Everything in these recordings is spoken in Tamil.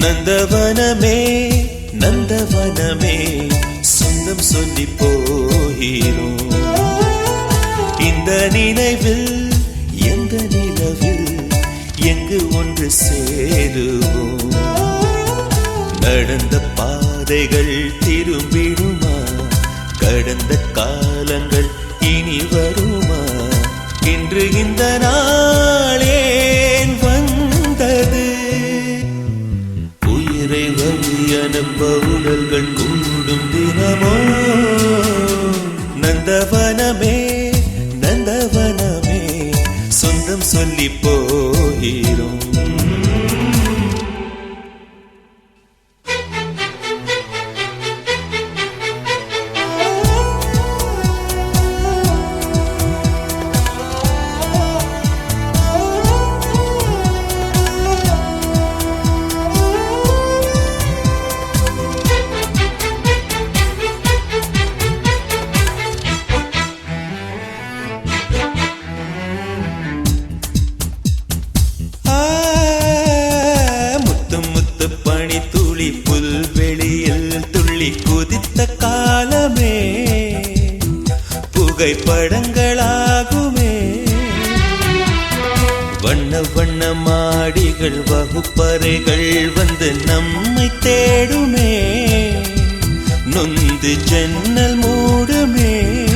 நந்தவனமே நந்தவனமே சொந்தம் சொல்லி போகிறோம். இந்த நினைவில் எந்த நிலவில் எங்கு ஒன்று சேருவோம்? நடந்த பாதைகள் திரும்பிடுமா? கடந்த காலங்கள் இனி வருமா? என்று இந்த நான் சொந்தம் புல்வெளியில் துள்ளி குதித்த காலமே புகைப்படங்களாகுமே. வண்ண வண்ண மாடிகள் வகுப்பறைகள் வந்து நம்மை தேடுமே. நொந்து ஜன்னல் மூடுமே.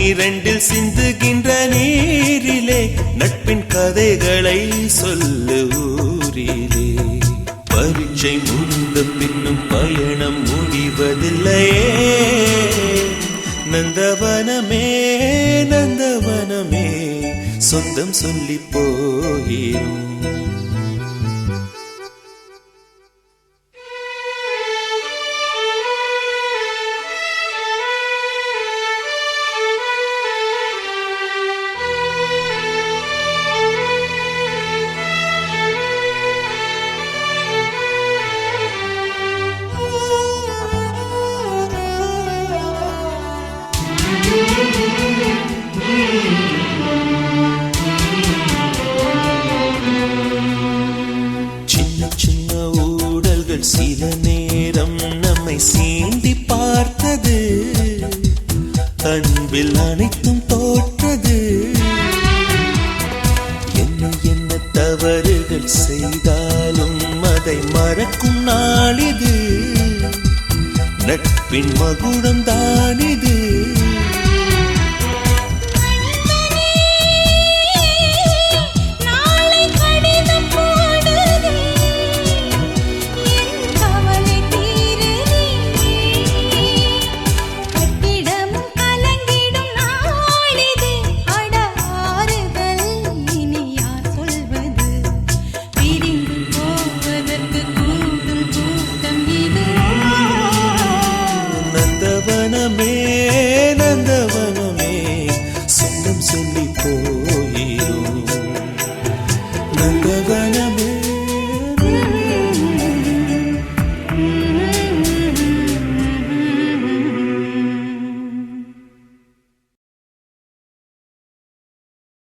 கண்ணிரண்டில் சிந்துகின்ற நீரிலே நட்பின் கதைகளை சொல்லு ஊரிலே. பரீட்சை முடிந்த பின்னும் பயணம் முடிவதில்லையே. நந்தவனமே நந்தவனமே சொந்தம் சொல்லி போகிறோம். நேரம் நம்மை சீண்டி பார்த்தது. அன்பில் அனைத்தும் தோற்றது. என்ன என்ன தவறுகள் செய்தாலும் அதை மறக்கும் நாளிது நட்பின் மகுடம் தானிது